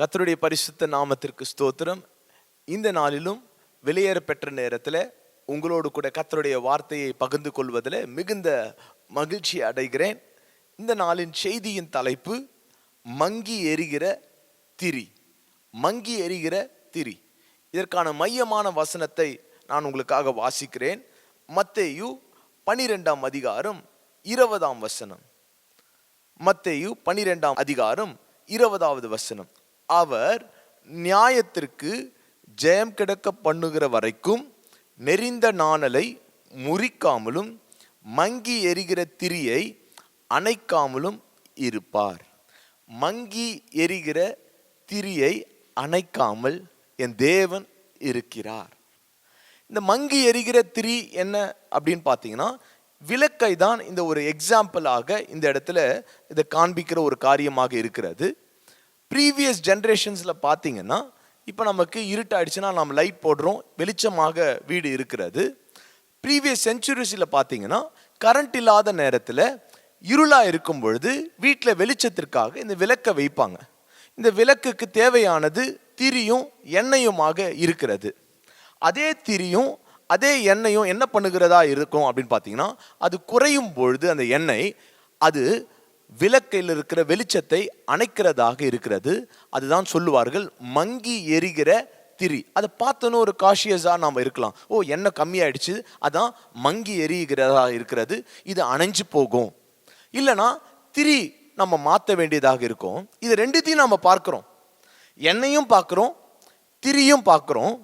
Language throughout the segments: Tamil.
கத்தருடைய பரிசுத்த நாமத்திற்கு ஸ்தோத்திரம். இந்த நாளிலும் வெளியேற பெற்ற நேரத்தில் உங்களோடு கூட கத்தருடைய வார்த்தையை பகிர்ந்து கொள்வதில் மிகுந்த மகிழ்ச்சி அடைகிறேன். இந்த நாளின் செய்தியின் தலைப்பு மங்கி எரிகிற திரி. மங்கி எரிகிற திரி. இதற்கான மையமான வசனத்தை நான் உங்களுக்காக வாசிக்கிறேன். மத்தேயு பனிரெண்டாம் அதிகாரம் இருபதாம் வசனம். மத்தேயு பனிரெண்டாம் அதிகாரம் இருபதாவது வசனம். அவர் நியாயத்திற்கு ஜெயம் கிடக்க பண்ணுகிற வரைக்கும் நெறிந்த நாணலை முறிக்காமலும் மங்கி எரிகிற திரியை அணைக்காமலும் இருப்பார். மங்கி எரிகிற திரியை அணைக்காமல் என் தேவன் இருக்கிறார். இந்த மங்கி எரிகிற திரி என்ன அப்படின்னு பார்த்தீங்கன்னா விளக்கை தான் இந்த ஒரு எக்ஸாம்பிளாக இந்த இடத்துல இதை காண்பிக்கிற ஒரு காரியமாக இருக்கிறது. ப்ரீவியஸ் ஜென்ரேஷன்ஸில் பார்த்தீங்கன்னா இப்போ நமக்கு இருட்டாயிடுச்சுன்னா நம்ம லைட் போடுறோம் வெளிச்சமாக வீடு இருக்கிறது. ப்ரீவியஸ் செஞ்சுரிஸில் பார்த்தீங்கன்னா கரண்ட் இல்லாத நேரத்தில் இருளாக இருக்கும் பொழுது வீட்டில் வெளிச்சத்திற்காக இந்த விளக்கை வைப்பாங்க. இந்த விளக்குக்கு தேவையானது திரியும் எண்ணெயுமாக இருக்கிறது. அதே திரியும் அதே எண்ணெயும் என்ன பண்ணுகிறதா இருக்கும் அப்படின்னு பார்த்தீங்கன்னா அது குறையும் பொழுது அந்த எண்ணெய் அது விளக்கில் இருக்கிற வெளிச்சத்தை அணைக்கிறதாக இருக்கிறது. அதுதான் சொல்லுவார்கள் மங்கி எரிகிற திரி. அதை பார்த்தோன்னு ஒரு காஷியஸாக நாம் இருக்கலாம். ஓ எண்ணெய் கம்மியாயிடுச்சு. அதான் மங்கி எரிகிறதா இருக்கிறது. இது அணைஞ்சு போகும். இல்லைனா திரி நம்ம மாற்ற வேண்டியதாக இருக்கும். இது ரெண்டுத்தையும் நம்ம பார்க்குறோம். எண்ணெயும் பார்க்குறோம் திரியும் பார்க்குறோம்.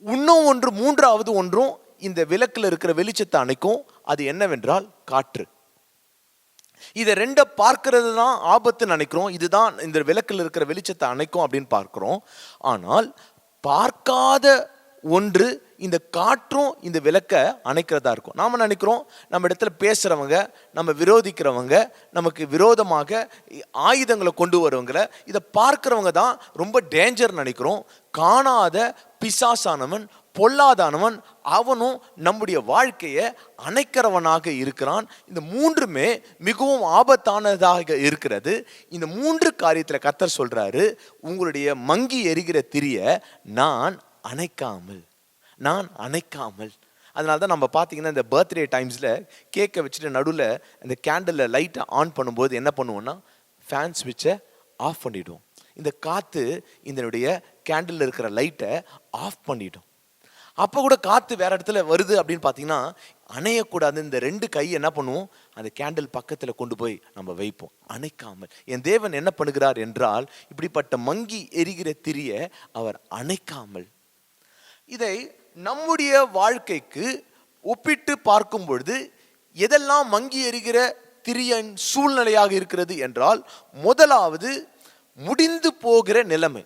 இன்னும் ஒன்று மூன்றாவது ஒன்றும் இந்த விளக்கில் இருக்கிற வெளிச்சத்தை அணைக்கும். அது என்னவென்றால் காற்று. இதை ரெண்டை பார்க்கறது தான் ஆபத்துன்னு நினைக்கிறோம். இதுதான் இந்த விளக்கில் இருக்கிற வெளிச்சத்தை அணைக்கும் அப்படின்னு பார்க்கிறோம். ஆனால் பார்க்காத ஒன்று இந்த காற்றும் இந்த விளக்கை அணைக்கிறதா இருக்கும். நாம் நினைக்கிறோம்? நம்ம இடத்துல பேசுகிறவங்க நம்ம விரோதிக்கிறவங்க நமக்கு விரோதமாக ஆயுதங்களை கொண்டு வரவங்களை இதை பார்க்குறவங்க தான் ரொம்ப டேஞ்சர் நினைக்கிறோம். காணாத பிசாசானவன் பொல்லாதானவன் அவனும் நம்முடைய வாழ்க்கையை அணைக்கிறவனாக இருக்கிறான். இந்த மூன்றுமே மிகவும் ஆபத்தானதாக இருக்கிறது. இந்த மூன்று காரியத்தில் கத்தர் சொல்கிறாரு உங்களுடைய மங்கி எரிகிற திரிய நான் அணைக்காமல் நான் அணைக்காமல். அதனால தான் நம்ம பார்த்தீங்கன்னா இந்த பர்த்டே டைம்ஸில் கேக்கை வச்சுட்டு நடுவில் இந்த கேண்டலில் லைட்டை ஆன் பண்ணும்போது என்ன பண்ணுவோன்னா ஃபேன் ஸ்விட்சை ஆஃப் பண்ணிவிடுவோம் இந்த காற்று இதனுடைய கேண்டில் இருக்கிற லைட்டை ஆஃப் பண்ணிவிடும் அப்போ கூட காற்று வேற இடத்துல வருது அப்படின்னு பார்த்தீங்கன்னா அணையக்கூடாது. இந்த ரெண்டு கை என்ன பண்ணுவோம் அந்த கேண்டில் பக்கத்தில் கொண்டு போய் நம்ம வைப்போம். அணைக்காமல். என் தேவன் என்ன பண்ணுகிறார் என்றால் இப்படிப்பட்ட மங்கி எரிகிற திரிய அவர் அணைக்காமல். இதை நம்முடைய வாழ்க்கைக்கு ஒப்பிட்டு பார்க்கும் பொழுது எதெல்லாம் மங்கி எரிகிற திரியன் சூழ்நிலையாக இருக்கிறது என்றால் முதலாவது முடிந்து போகிற நிலைமை.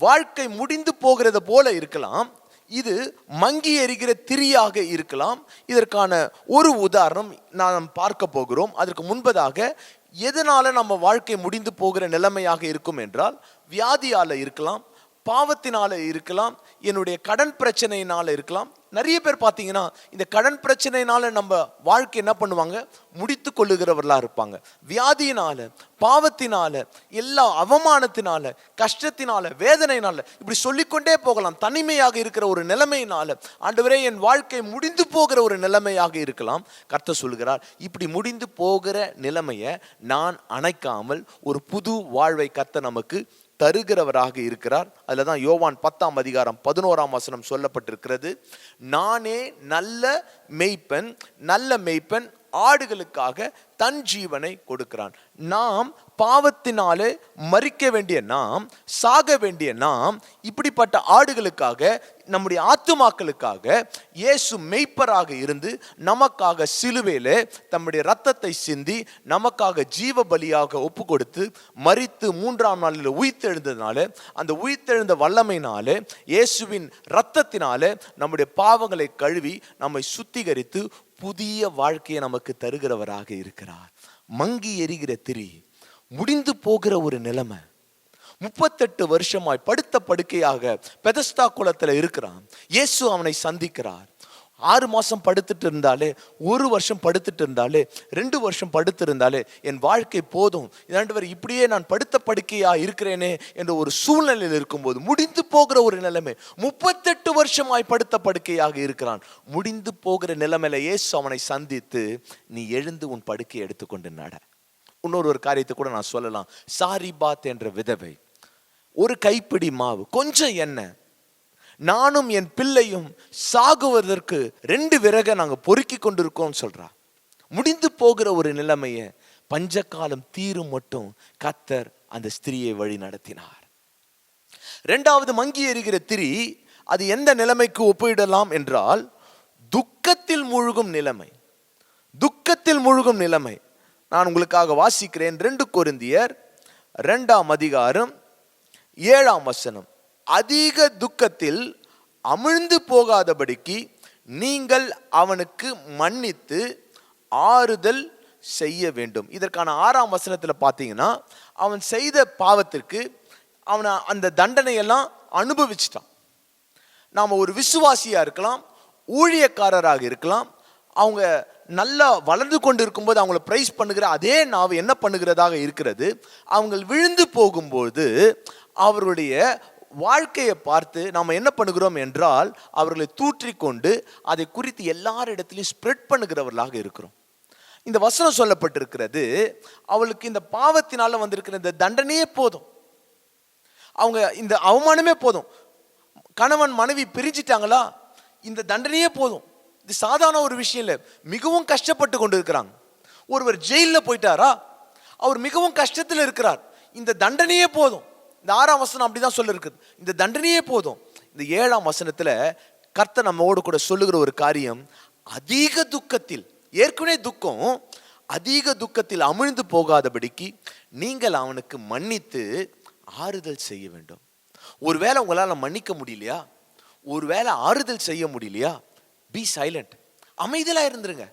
வாழ்க்கை முடிந்து போகிறத போல இருக்கலாம். இது மங்கி எரிகிற திரியாக இருக்கலாம். இதற்கான ஒரு உதாரணம் நாம் பார்க்க போகிறோம். அதற்கு முன்பதாக எதனால நம்ம வாழ்க்கை முடிந்து போகிற நிலைமையாக இருக்கும் என்றால் வியாதியால இருக்கலாம் பாவத்தினால இருக்கலாம் என்னுடைய கடன் பிரச்சனையினால இருக்கலாம். நிறைய பேர் பார்த்தீங்கன்னா இந்த கடன் பிரச்சனையினால நம்ம வாழ்க்கை என்ன பண்ணுவாங்க? முடித்து கொள்ளுகிறவர்களா இருப்பாங்க. வியாதியினால பாவத்தினால எல்லா அவமானத்தினால கஷ்டத்தினால வேதனையினால இப்படி சொல்லிக்கொண்டே போகலாம். தனிமையாக இருக்கிற ஒரு நிலைமையினால ஆண்டவரே என் வாழ்க்கை முடிந்து போகிற ஒரு நிலைமையாக இருக்கலாம். கர்த்த சொல்கிறார் இப்படி முடிந்து போகிற நிலைமையை நான் அணைக்காமல் ஒரு புது வாழ்வை கர்த்த நமக்கு தருகிறவராக இருக்கிறார். அதில் தான் யோவான் பத்தாம் அதிகாரம் பதினோராம் வசனம் சொல்லப்பட்டிருக்கிறது. நானே நல்ல மெய்ப்பன் நல்ல மெய்ப்பன் ஆடுகளுக்காக தன் ஜீவனை கொடுக்கிறான். நாம் பாவத்தினாலே மறிக்க வேண்டிய நாம் சாக வேண்டிய நாம் இப்படிப்பட்ட ஆடுகளுக்காக நம்முடைய ஆத்துமாக்களுக்காக இயேசு மெய்ப்பராக இருந்து நமக்காக சிலுவையில தம்முடைய ரத்தத்தை சிந்தி நமக்காக ஜீவ பலியாக ஒப்பு கொடுத்து மறித்து மூன்றாம் நாளில் உயிர்த்தெழுந்ததுனால அந்த உயிர்த்தெழுந்த வல்லமையினால இயேசுவின் ரத்தத்தினால நம்முடைய பாவங்களை கழுவி நம்மை சுத்திகரித்து புதிய வாழ்க்கையை நமக்கு தருகிறவராக இருக்கிறார். மங்கி எரிகிற திரி முடிந்து போகிற ஒரு நிலைமை. முப்பத்தெட்டு வருஷமாய் படுத்த படுக்கையாக பெதஸ்தா குளத்தில் இருக்கிறான். இயேசு அவனை சந்திக்கிறார். ஆறு மாதம் படுத்துட்டு இருந்தாலே ஒரு வருஷம் படுத்துட்டு இருந்தாலே ரெண்டு வருஷம் படுத்து இருந்தாலே என் வாழ்க்கை போதும். இதாண்டவர் இப்படியே நான் படுத்த படுக்கையாக இருக்கிறேனே என்ற ஒரு சூழ்நிலையில் இருக்கும்போது முடிந்து போகிற ஒரு நிலைமை. முப்பத்தெட்டு வருஷமாய் படுத்த படுக்கையாக இருக்கிறான். முடிந்து போகிற நிலைமையில இயேசு அவனை சந்தித்து நீ எழுந்து உன் படுக்கையை எடுத்துக்கொண்டு நட. இன்னொரு ஒரு காரியத்தை கூட நான் சொல்லலாம். சாரி பாத் என்ற விதவை. ஒரு கைப்பிடி மாவு கொஞ்சம் எண்ணெய். நானும் என் பிள்ளையும் சாகுவதற்கு ரெண்டு விறகை நாங்கள் பொறுக்கி கொண்டிருக்கோம்னு சொல்கிறா முடிந்து போகிற ஒரு நிலைமையை பஞ்சகாலம் தீரும் மட்டும் கத்தர் அந்த ஸ்திரியை வழி நடத்தினார். ரெண்டாவது மங்கி எறிகிற திரி அது எந்த நிலைமைக்கு ஒப்பிடலாம் என்றால் துக்கத்தில் மூழ்கும் நிலைமை. துக்கத்தில் மூழ்கும் நிலைமை. நான் உங்களுக்காக வாசிக்கிறேன் ரெண்டு கொருந்தியர் ரெண்டாம் அதிகாரம் ஏழாம் வசனம். அதிக துக்கத்தில் அமிழ்ந்து போகாதபடிக்கு நீங்கள் அவனுக்கு மன்னித்து ஆறுதல் செய்ய வேண்டும். இதற்கான ஆறாம் வசனத்தில் பார்த்தீங்கன்னா அவன் செய்த பாவத்திற்கு அவனை அந்த தண்டனையெல்லாம் அனுபவிச்சிட்டான். நாம் ஒரு விசுவாசியாக இருக்கலாம் ஊழியக்காரராக இருக்கலாம் அவங்க நல்லா வளர்ந்து கொண்டு இருக்கும்போது அவங்கள ப்ரைஸ் பண்ணுகிற அதே நாவு என்ன பண்ணுகிறதாக இருக்கிறது அவங்க விழுந்து போகும்போது அவருடைய வாழ்க்கையை பார்த்து நாம் என்ன பண்ணுகிறோம் என்றால் அவர்களை தூற்றிக்கொண்டு அதை குறித்து எல்லாரிடத்திலையும் ஸ்ப்ரெட் பண்ணுகிறவர்களாக இருக்கிறோம். இந்த வசனம் சொல்லப்பட்டிருக்கிறது அவளுக்கு இந்த பாவத்தினால வந்திருக்கிற இந்த தண்டனையே போதும். அவங்க இந்த அவமானமே போதும். கணவன் மனைவி பிரிஞ்சிட்டாங்களா? இந்த தண்டனையே போதும். இது சாதாரண ஒரு விஷயம் இல்லை. மிகவும் கஷ்டப்பட்டு கொண்டு இருக்கிறாங்க ஒருவர் ஜெயிலில் போயிட்டாரா? அவர் மிகவும் கஷ்டத்தில் இருக்கிறார். இந்த தண்டனையே போதும். இந்த ஆறாம் வசனம் அப்படிதான் தான் இருக்குது இந்த தண்டனையே போதும். இந்த ஏழாம் வசனத்தில் கர்த்தர் நம்மோடு கூட சொல்லுகிற ஒரு காரியம் அதிக துக்கத்தில் ஏற்கனவே துக்கம் அதிக துக்கத்தில் அமிழ்ந்து போகாதபடிக்கு நீங்கள் அவனுக்கு மன்னித்து ஆறுதல் செய்ய வேண்டும். ஒருவேளை உங்களால் மன்னிக்க முடியலையா? ஒருவேளை ஆறுதல் செய்ய முடியலையா? பி சைலண்ட் அமைதியாக இருந்துருங்க.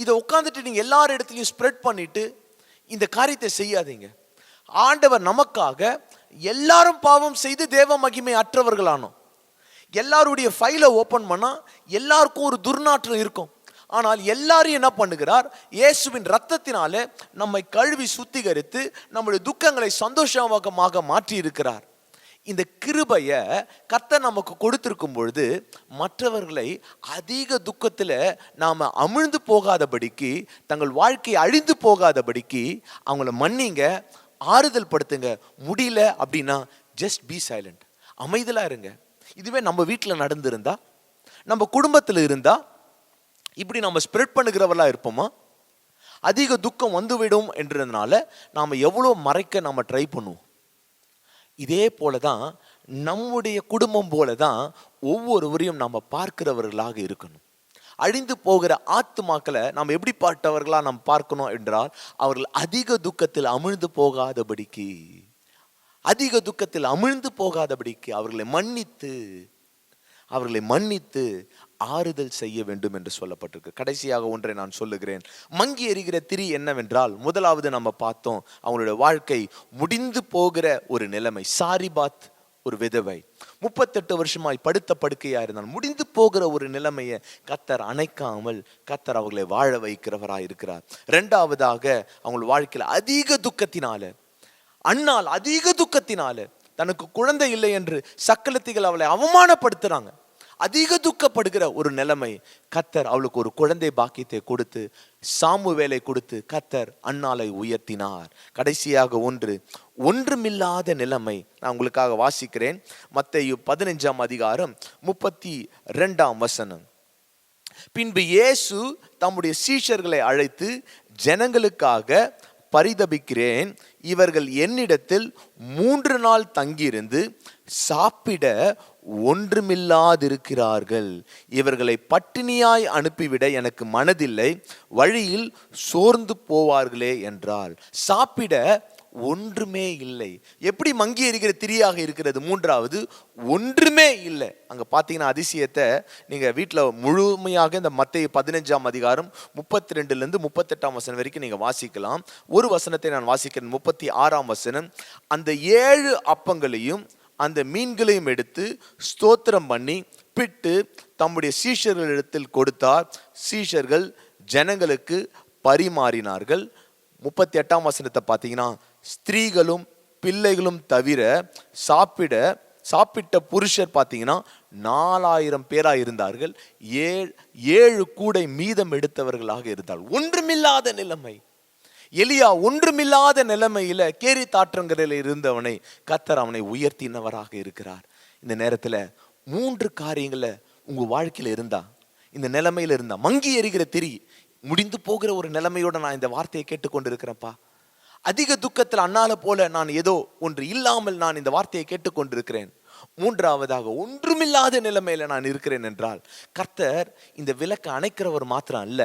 இதை உட்காந்துட்டு நீங்கள் எல்லார் இடத்துலையும் ஸ்ப்ரெட் பண்ணிட்டு இந்த காரியத்தை செய்யாதீங்க. ஆண்டவர் நமக்காக எல்லாரும் பாவம் செய்து தேவ மகிமை அற்றவர்களானோம் எல்லாருடைய ஃபைலை ஓப்பன் பண்ணா எல்லாருக்கும் ஒரு துர்நாற்றம் இருக்கும். ஆனால் எல்லாரும் என்ன பண்ணுகிறார்? இயேசுவின் ரத்தத்தினாலே நம்மை கழுவி சுத்திகரித்து நம்முடைய துக்கங்களை சந்தோஷமாக மாற்றி இருக்கிறார் இந்த கிருபையை கத்த நமக்கு கொடுத்திருக்கும் பொழுது மற்றவர்களை அதிக துக்கத்தில் நாம் அமிழ்ந்து போகாதபடிக்கு தங்கள் வாழ்க்கை அழிந்து போகாதபடிக்கு அவங்கள மன்னிங்க ஆறுதல் படுத்துங்க முடியல அப்படின்னா ஜஸ்ட் பி சைலண்ட் அமைதலாக இருங்க. இதுவே நம்ம வீட்டில் நடந்திருந்தா நம்ம குடும்பத்தில் இருந்தால் இப்படி நம்ம ஸ்ப்ரெட் பண்ணுகிறவர்களா இருப்போமா? அதிக துக்கம் வந்துவிடும் என்றதுனால நாம் எவ்வளோ மறைக்க நம்ம ட்ரை பண்ணுவோம். இதே போல தான் நம்முடைய குடும்பம் போல தான் ஒவ்வொருவரையும் நம்ம பார்க்கிறவர்களாக இருக்கணும். அழிந்து போகிற ஆத்துமாக்களை நாம் எப்படிப்பட்டவர்களாக நாம் பார்க்கணும் என்றால் அவர்கள் அதிக துக்கத்தில் அமிழ்ந்து போகாதபடிக்கு. அதிக துக்கத்தில் அமிழ்ந்து போகாதபடிக்கு அவர்களை மன்னித்து அவர்களை மன்னித்து ஆறுதல் செய்ய வேண்டும் என்று சொல்லப்பட்டிருக்கு. கடைசியாக ஒன்றை நான் சொல்லுகிறேன். மங்கி எறிகிற திரி என்னவென்றால் முதலாவது நம்ம பார்த்தோம் அவங்களுடைய வாழ்க்கை முடிந்து போகிற ஒரு நிலைமை. சாரிபாத் ஒரு விதவை. முப்பத்தெட்டு வருஷமாய் படுத்த படுக்கையாக இருந்தால் முடிந்து போகிற ஒரு நிலைமையை கத்தர் அணைக்காமல் கத்தர் அவர்களை வாழ வைக்கிறவராக இருக்கிறார். ரெண்டாவதாக அவங்க வாழ்க்கையில் அதிக துக்கத்தினால அண்ணால் அதிக துக்கத்தினால தனக்கு குழந்தை இல்லை என்று சக்கலத்திகள் அவளை அவமானப்படுத்துறாங்க. அதிக துக்கப்படுகிற ஒரு நிலைமை கத்தர் அவளுக்கு ஒரு குழந்தை பாக்கியத்தை கொடுத்து சாமு வேலை கொடுத்து கத்தர் அண்ணாலை உயர்த்தினார். கடைசியாக ஒன்று ஒன்றுமில்லாத நிலைமை நான் உங்களுக்காக வாசிக்கிறேன். மத்தேயு பதினஞ்சாம் அதிகாரம் முப்பத்தி ரெண்டாம் வசனம். பின்பு இயேசு தம்முடைய சீஷர்களை அழைத்து ஜனங்களுக்காக பரிதபிக்கிறேன். இவர்கள் என்னிடத்தில் மூன்று நாள் தங்கியிருந்து சாப்பிட ஒன்றுமில்லாதிருக்கிறார்கள். இவர்களை பட்டினியாய் அனுப்பிவிட எனக்கு மனதில்லை. வழியில் சோர்ந்து போவார்களே என்றால் சாப்பிட ஒன்றுமே இல்லை. எப்படி மங்கி எறிகிற திரியாக இருக்கிறது? மூன்றாவது ஒன்றுமே இல்லை. அங்கே பார்த்தீங்கன்னா அதிசயத்தை நீங்கள் வீட்டில் முழுமையாக இந்த மத்திய பதினஞ்சாம் அதிகாரம் முப்பத்தி ரெண்டுலேருந்து முப்பத்தெட்டாம் வசனம் வரைக்கும் நீங்கள் வாசிக்கலாம். ஒரு வசனத்தை நான் வாசிக்கிறேன் முப்பத்தி ஆறாம் வசனம். அந்த ஏழு அப்பங்களையும் அந்த மீன்களையும் எடுத்து ஸ்தோத்திரம் பண்ணி பிட்டு தம்முடைய சீஷர்களிடத்தில் கொடுத்தார். சீஷர்கள் ஜனங்களுக்கு பரிமாறினார்கள். முப்பத்தி எட்டாம் வசனத்தை பார்த்தீங்கன்னா ஸ்திரீகளும் பிள்ளைகளும் தவிர சாப்பிட சாப்பிட்ட புருஷர் பார்த்தீங்கன்னா நாலாயிரம் பேராக இருந்தார்கள். ஏழு ஏழு கூடை மீதம் எடுத்தவர்களாக இருந்தால் ஒன்றுமில்லாத நிலைமை. எலியா ஒன்றுமில்லாத நிலைமையில கேரி தாற்றங்கரையில் இருந்தவனை கத்தர் அவனை உயர்த்தினவராக இருக்கிறார். இந்த நேரத்தில் மூன்று காரியங்களை உங்கள் வாழ்க்கையில் இருந்தா இந்த நிலைமையில் இருந்தா மங்கி எறிகிற திரி முடிந்து போகிற ஒரு நிலைமையோட நான் இந்த வார்த்தையை கேட்டுக்கொண்டு இருக்கிறேன்ப்பா அதிக துக்கத்தில் அண்ணால போல நான் ஏதோ ஒன்று இல்லாமல் நான் இந்த வார்த்தையை கேட்டுக்கொண்டிருக்கிறேன். மூன்றாவதாக ஒன்றுமில்லாத நிலைமையில நான் இருக்கிறேன் என்றால் கர்த்தர் இந்த விளக்கை அணைக்கிறவர் மாத்திரம் அல்ல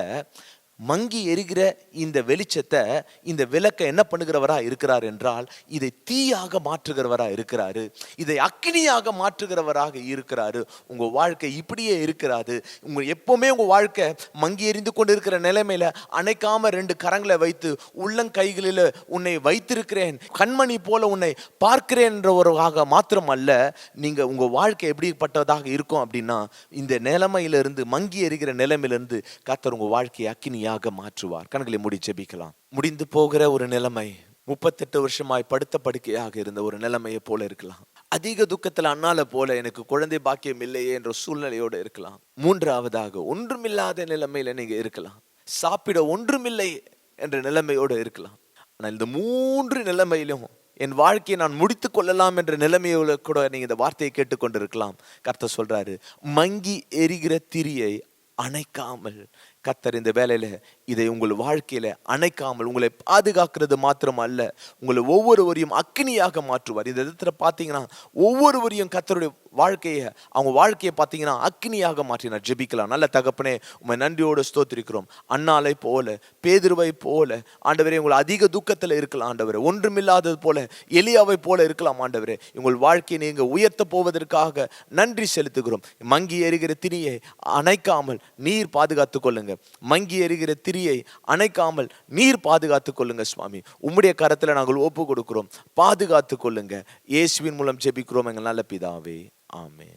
மங்கி எரிகிற இந்த வெளிச்சத்தை இந்த விளக்கை என்ன பண்ணுகிறவராக இருக்கிறார் என்றால் இதை தீயாக மாற்றுகிறவராக இருக்கிறாரு இதை அக்னியாக மாற்றுகிறவராக இருக்கிறாரு. உங்கள் வாழ்க்கை இப்படியே இருக்கிறாரு உங்கள் எப்போவுமே உங்கள் வாழ்க்கை மங்கி எரிந்து கொண்டு இருக்கிற நிலைமையில் அணைக்காம ரெண்டு கரங்களை வைத்து உள்ளங்கைகளில் உன்னை வைத்திருக்கிறேன் கண்மணி போல உன்னை பார்க்கிறேன் என்றவராக மாத்திரம் அல்ல நீங்கள் உங்கள் வாழ்க்கை எப்படிப்பட்டதாக இருக்கும் அப்படின்னா இந்த நிலைமையிலிருந்து மங்கி எரிகிற நிலைமையிலிருந்து கத்தர் உங்கள் வாழ்க்கையை அக்கினியாக மாற்றுவார். கண்களை மூடி ஜெபிக்கலாம். முடிந்து போகிற ஒரு நிலைமை முப்பத்தெட்டு வருஷமாய் படுத்த படுக்கையாக இருந்த ஒரு நிலைமையை போல இருக்கலாம். அதிக துக்கத்தில் அண்ணால போல எனக்கு குழந்தை பாக்கியம் இல்லையே என்ற சூழ்நிலையோடு இருக்கலாம். மூன்றாவதாக ஒன்றுமில்லாத நிலைமையில நீங்க இருக்கலாம். சாப்பிட ஒன்றுமில்லை என்ற நிலைமையோடு இருக்கலாம். ஆனால் இந்த மூன்று நிலைமையிலும் என் வாழ்க்கையை நான் முடித்து கொள்ளலாம் என்ற நிலைமையோட கூட நீங்க இந்த வார்த்தையை கேட்டுக்கொண்டிருக்கலாம் கர்த்தர் சொல்றாரு மங்கி எரிகிற திரியை அணைக்காமல் கத்தர் இந்த வேலையில் இதை உங்கள் வாழ்க்கையில் அணைக்காமல் உங்களை பாதுகாக்கிறது மாத்திரம் அல்ல உங்களை ஒவ்வொருவரையும் அக்னியாக மாற்றுவார். இந்த இடத்துல பார்த்தீங்கன்னா ஒவ்வொருவரையும் கத்தருடைய வாழ்க்கையை அவங்க வாழ்க்கையை பார்த்தீங்கன்னா அக்னியாக மாற்றினார். ஜெபிக்கலாம். நல்ல தகப்பனே உண்மை நன்றியோடு ஸ்தோத்திரிக்கிறோம். அண்ணாலை போல பேதுருவை போல ஆண்டவரே உங்களை அதிக துக்கத்தில் இருக்கலாம் ஆண்டவரே. ஒன்றுமில்லாதது போல எளியாவை போல இருக்கலாம் ஆண்டவரே. உங்கள் வாழ்க்கையை நீங்கள் உயர்த்த போவதற்காக நன்றி செலுத்துகிறோம். மங்கி எரிகிற திணியை அணைக்காமல் நீர் பாதுகாத்து கொள்ளுங்க மங்கி எரிகிற திரியை அணைக்காமல் நீர் பாதுகாத்துக் கொள்ளுங்க சுவாமி. உம்முடைய கரத்துல நாங்கள் ஒப்பு கொடுக்கிறோம். பாதுகாத்துக் கொள்ளுங்க. இயேசுவின் மூலம் ஜெபிக்கிறோம் எங்கள் நல்ல பிதாவே. ஆமே